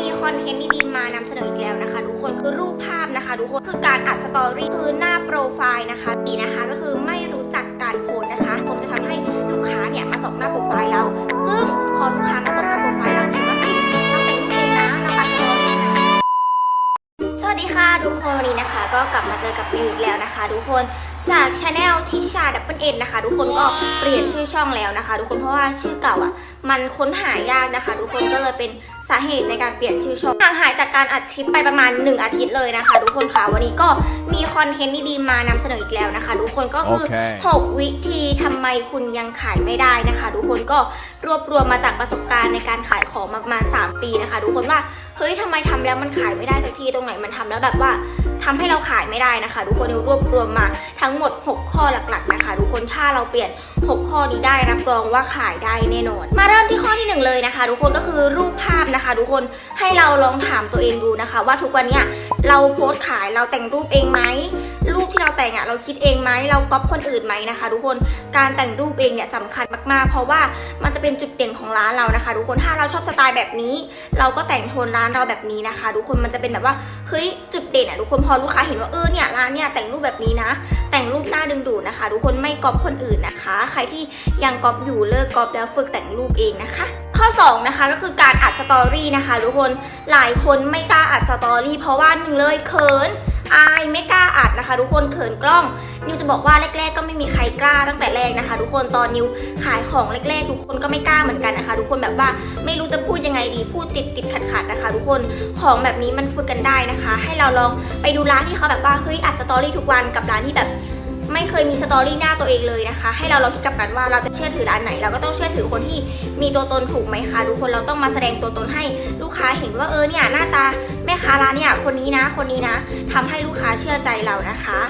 มีคอนเทนต์ดีๆมานำเสนออีกแล้วนะคะ ทุกคนคือรูปภาพนะคะ ทุกคนคือการอัดสตอรี่คือหน้าโปรไฟล์นะคะดีนะคะ ก็คือไม่รู้จักการโพสนะคะผมจะทำให้ลูกค้าเนี่ยมาส่งหน้าโปรไฟล์เรา ซึ่งพอลูกค้ามาส่งหน้าโปรไฟล์เราถือว่าเฮ้ยเราแต่งรูปเองนะเราอัดสตอรี่นะสวัสดีค่ะทุกคนวันนี้นะคะ ก็กลับมาเจอกับมิวอีกแล้วนะคะ ทุกคน จากช anel ทิชาดับเบิลเอ็นนะคะ ทุกคนก็เปลี่ยนชื่อช่องแล้วนะคะ ทุกคนเพราะว่าชื่อเก่าอะ มันค้นหายากนะคะ ทุกคนก็เลยเป็นสาเหตุในการเปลี่ยนชื่อช่องห่างหายจากการอัดคลิปไปประมาณ 1 อาทิตย์เลยนะคะ ทุกคนค่ะวันนี้ก็มีคอนเทนต์ดีๆมานำเสนออีกแล้วนะคะ ทุกคนก็คือโอเค6วิธีทำไมคุณยังขายไม่ได้นะคะ ทุกคนก็รวบรวมมาจากประสบการณ์ในการขายของมาประมาณ 3 ปีนะคะ ทุกคนว่าเฮ้ยทำไมทำแล้วมันขายไม่ได้สักทีตรงไหนมันทำแล้วแบบว่า ทำให้เราขายไม่ได้นะคะ ทุกคนนิวรวบรวมมาทั้งหมด 6 ข้อหลักๆนะคะ ทุกคนถ้าเราเปลี่ยน 6 ข้อนี้ได้รับรองว่าขายได้แน่นอน มาเริ่มที่ข้อที่หนึ่งเลยนะคะ ทุกคนก็คือรูปภาพนะคะ ทุกคนให้เราลองถามตัวเองดูนะคะ ว่าทุกวันเนี้ยเราโพสต์ขายเราแต่งรูปเองไหมรูปที่เราแต่งอะเราคิดเองไหมเราก๊อปคนอื่นไหมนะคะ ทุกคนการแต่งรูปเองเนี่ยสำคัญมากๆ เพราะว่ามันจะเป็นจุดเด่นของร้านเรานะคะ ทุกคนถ้าเราชอบสไตล์แบบนี้ เราก็แต่งโทนร้านเราแบบนี้นะคะ ทุกคนมันจะเป็นแบบว่าเฮ้ยจุดเด่นอะทุกคนพอลูกค้าเห็นว่าเออเนี่ยร้านเนี่ยแต่งรูปแบบนี้นะ แต่งรูปหน้าดึงดูดนะคะ ทุกคนไม่ก๊อปคนอื่นนะคะ ใครที่ยังก๊อปอยู่เลิกก๊อปแล้วฝึกแต่งรูปเองนะคะ ข้อ2นะคะก็คือการอัดสตอรี่นะคะทุกคนหลายคนไม่กล้าอัดสตอรี่เพราะว่าหนึ่งเลยเขินอายไม่กล้าอัดนะคะทุกคนเขินกล้อง นิวจะบอกว่าแรก ๆ ก็ไม่มีใครกล้าตั้งแต่แรกนะคะ ทุกคนตอนนิวขายของแรก ๆ ทุกคนก็ไม่กล้าเหมือนกันนะคะ ทุกคนแบบว่าไม่รู้จะพูดยังไงดีพูดติดติดขัดขัดนะคะ ทุกคนของแบบนี้มันฝึกกันได้นะคะ ให้เราลองไปดูร้านที่เขาแบบว่าเฮ้ยอัดสตอรี่ทุกวันกับร้านที่แบบ ไม่เคยมีสตอรี่หน้าตัวเองเลยนะคะ ให้เราเราคิดกับกันว่าเราจะเชื่อถือร้านไหน เราก็ต้องเชื่อถือคนที่มีตัวตนถูกไหมคะทุกคนเราต้องมาแสดงตัวตนให้ลูกค้าเห็นว่าเออเนี่ยหน้าตาแม่ค้าร้านเนี่ยคนนี้นะ คนนี้นะทำให้ลูกค้าเชื่อใจเรานะคะ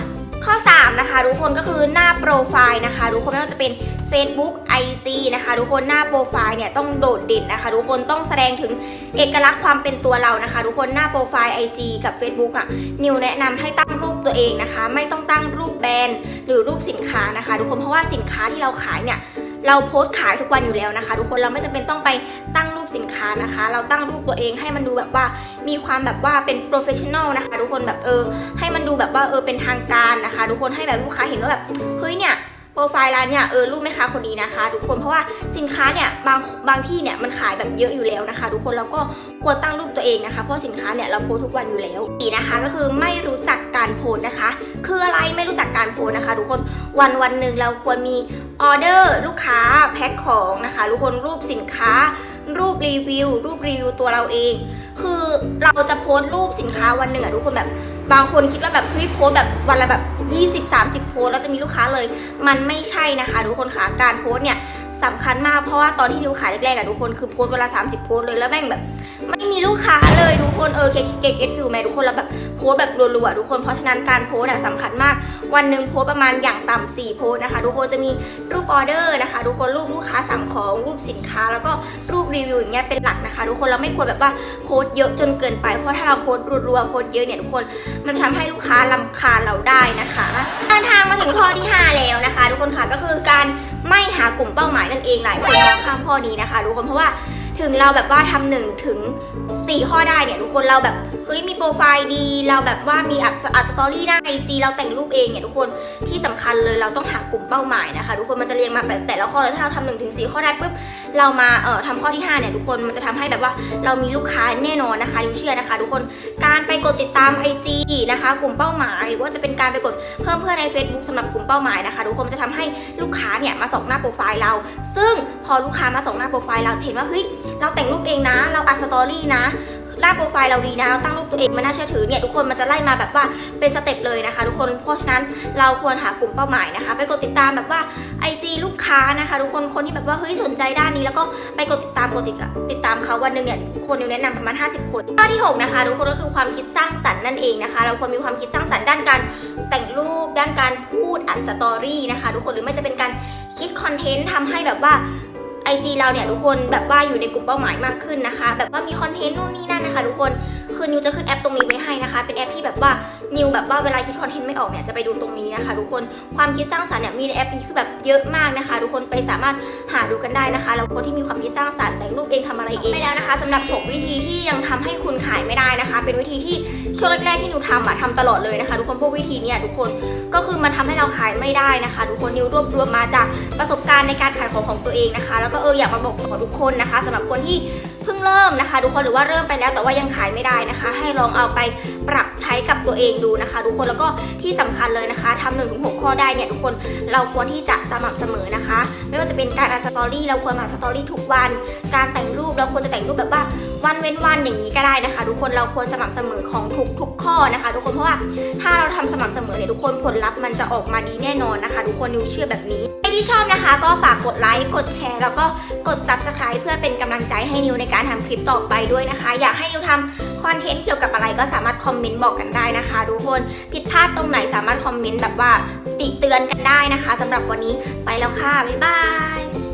ข้อ 3 นะคะ ทุกคนก็คือหน้าโปรไฟล์นะคะ ทุกคนไม่ว่าจะเป็น Facebook IG นะคะ ทุกคนหน้าโปรไฟล์เนี่ยต้องโดดเด่นนะคะ ทุกคนต้องแสดงถึงเอกลักษณ์ความเป็นตัวเรานะคะ ทุกคนหน้าโปรไฟล์ IG กับ Facebook อะนิวแนะนำให้ตั้งรูปตัวเองนะคะ ไม่ต้องตั้งรูปแบรนด์หรือรูปสินค้านะคะ ทุกคนเพราะว่าสินค้าที่เราขายเนี่ย เราโพสต์ขายทุกวันอยู่แล้วนะคะ ทุกคนเราไม่จำเป็นต้องไปตั้งรูปสินค้านะคะ เราตั้งรูปตัวเองให้มันดูแบบว่ามีความแบบว่าเป็นโปรเฟชชั่นอลนะคะทุกคนแบบเออให้มันดูแบบว่าเออเป็นทางการนะคะ ทุกคนให้แบบลูกค้าเห็นว่าแบบเฮ้ยเนี่ย โปรไฟล์ร้านเนี่ยเออรูปแม่ค้าคนนี้นะคะ ทุกคนเพราะว่าสินค้าเนี่ยบางบางที่เนี่ยมันขายแบบเยอะอยู่แล้วนะคะ ทุกคนเราก็ควรตั้งรูปตัวเองนะคะ เพราะสินค้าเนี่ยเราโพสทุกวันอยู่แล้วอีนะคะก็คือไม่รู้จักการโพสนะคะ คืออะไรไม่รู้จักการโพสนะคะ ทุกคนวันวันหนึ่งเราควรมีออเดอร์ลูกค้าแพ็คของนะคะทุกคนรูปสินค้า รูปรีวิว รูปรีวิวตัวเราเอง คือเราจะโพสต์รูปสินค้าวันหนึ่งอะทุกคนแบบ บางคนคิดว่าแบบเฮ้ยโพสแบบวันละแบบ 20-30 โพสแล้วจะมีลูกค้าเลย มันไม่ใช่นะคะทุกคนค่ะการโพสเนี่ยสำคัญมากเพราะว่าตอนที่ดิวขายแรกๆอะทุกคนคือโพสเวลา 30 โพสเลยแล้วแม่งแบบ ไม่มีลูกค้าเลยทุกคนเออเกเกตฟิลไหมทุกคนแล้วแบบโพสแบบรัวๆทุกคนเพราะฉะนั้นการโพสต์อะสำคัญมาก วันหนึ่งโพสประมาณอย่างต่ำ4โพสนะคะ ทุกคนจะมีรูปออเดอร์นะคะ ทุกคนรูปลูกค้าสั่งของรูปสินค้า แล้วก็รูปรีวิวอย่างเงี้ยเป็นหลักนะคะ ทุกคนเราไม่ควรแบบว่าโพสเยอะจนเกินไป เพราะถ้าเราโพสรัวๆโพสเยอะเนี่ยทุกคนมันจะทำให้ลูกค้าลำคาญเราได้นะคะเดินทางมาถึงข้อที่ 5 แล้วนะคะ ทุกคนค่ะก็คือการไม่หากลุ่มเป้าหมายนั่นเองหลายคนมองข้ามข้อนี้นะคะ ทุกคนเพราะว่าถึงเราแบบว่าทำหนึ่งถึงสี่ข้อได้เนี่ยทุกคนเราแบบ เฮ้ยมีโปรไฟล์ดีเราแบบว่ามีอัดอัดสตอรี่หน้าไอจีเราแต่งรูปเองเนี่ยทุกคนที่สำคัญเลยเราต้องหากลุ่มเป้าหมายนะคะ ทุกคนมันจะเรียงมาแบบแต่ละข้อเลยถ้าเราทำหนึ่งถึงสี่ข้อได้ปุ๊บเรามาเอ่อทำข้อที่ห้าเนี่ยทุกคนมันจะทำให้แบบว่าเรามีลูกค้าแน่นอนนะคะดิวเชื่อนะคะ ทุกคนการไปกดติดตาม IG นะคะ กลุ่มเป้าหมาย หรือว่าจะเป็นการไปกดเพิ่มเพื่อนใน Facebook สำหรับกลุ่มเป้าหมายนะคะ ทุกคนจะทำให้ลูกค้าเนี่ยมาส่องหน้าโปรไฟล์เรา ซึ่งพอลูกค้ามาส่องหน้าโปรไฟล์เราจะเห็นว่าเฮ้ยเราแต่งรูปเองนะ เราอัดสตอรี่นะ หน้าโปรไฟล์เราดีนะเราตั้งรูปตัวเองมันน่าเชื่อถือเนี่ยทุกคนมันจะไล่มาแบบว่าเป็นสเต็ปเลยนะคะ ทุกคนเพราะฉะนั้นเราควรหากลุ่มเป้าหมายนะคะ ไปกดติดตามแบบว่า IG ลูกค้านะคะ ทุกคนคนที่แบบว่าเฮ้ยสนใจด้านนี้ แล้วก็ไปกดติดตามกดติดติดตามเขาวันหนึ่งเนี่ยคนนิวแนะนำประมาณ 50 คนข้อที่หกนะคะทุกคนก็คือความคิดสร้างสรรค์นั่นเองนะคะ เราควรมีความคิดสร้างสรรค์ด้านการแต่งรูปด้านการพูดอัดสตอรี่นะคะ ทุกคนหรือไม่จะเป็นการคิดคอนเทนต์ทำให้แบบว่า ไอจีเราเนี่ยทุกคนแบบว่าอยู่ในกลุ่มเป้าหมายมากขึ้นนะคะ แบบว่ามีคอนเทนต์นู่นนี่นั่นนะคะ ทุกคนคือนิวจะขึ้นแอปตรงนี้ไว้ให้นะคะ เป็นแอปที่แบบว่า นิวแบบว่าเวลาคิดคอนเทนต์ไม่ออกเนี่ยจะไปดูตรงนี้นะคะทุกคนความคิดสร้างสรรค์เนี่ยมีในแอปนี้คือแบบเยอะมากนะคะ ทุกคนไปสามารถหาดูกันได้นะคะแล้วคนที่มีความคิดสร้างสรรค์แต่งรูปเองทำอะไรเองไปแล้วนะคะสำหรับ 6 วิธีที่ยังทำให้คุณขายไม่ได้นะคะ เป็นวิธีที่ช่วงแรกๆที่นิวทำอะทำตลอดเลยนะคะ ทุกคนพวกวิธีเนี่ยทุกคนก็คือมันทำให้เราขายไม่ได้นะคะ ทุกคนนิวรวบรวมมาจากประสบการณ์ในการขายของของตัวเองนะคะ แล้วก็เอออยากมาบอกต่อทุกคนนะคะสำหรับคนที่เพิ่งเริ่มนะคะทุกคนหรือว่าเริ่มไปแล้วแต่ว่ายังขายไม่ได้นะคะ ให้ลองเอาไป ปรับใช้กับตัวเองดูนะคะ ทุกคนแล้วก็ที่สำคัญเลยนะคะทำหนึ่งถึงหกข้อได้เนี่ยทุกคนเราควรที่จะสม่ำเสมอนะคะ ไม่ว่าจะเป็นการอ่านสตอรี่เราควรอ่านสตอรี่ทุกวัน การแต่งรูปเราควรจะแต่งรูปแบบว่าวันเว้นวันอย่างนี้ก็ได้นะคะ ทุกคนเราควรสม่ำเสมอของทุกทุกข้อนะคะ ทุกคนเพราะว่าถ้าเราทำสม่ำเสมอเนี่ยทุกคนผลลัพธ์มันจะออกมาดีแน่นอนนะคะ ทุกคนนิวเชื่อแบบนี้ใครที่ชอบนะคะ ก็ฝากกดไลค์กดแชร์แล้วก็กด subscribe เพื่อเป็นกำลังใจให้นิวในการทำคลิปต่อไปด้วยนะคะ อยากให้นิวทำค อนเทนต์เกี่ยวกับอะไรก็สามารถคอมเมนต์บอกกันได้นะคะทุกคนผิดพลาดตรงไหนสามารถคอมเมนต์แบบว่าติเตือนกันได้นะคะสำหรับวันนี้ไปแล้วค่ะ บ๊ายบาย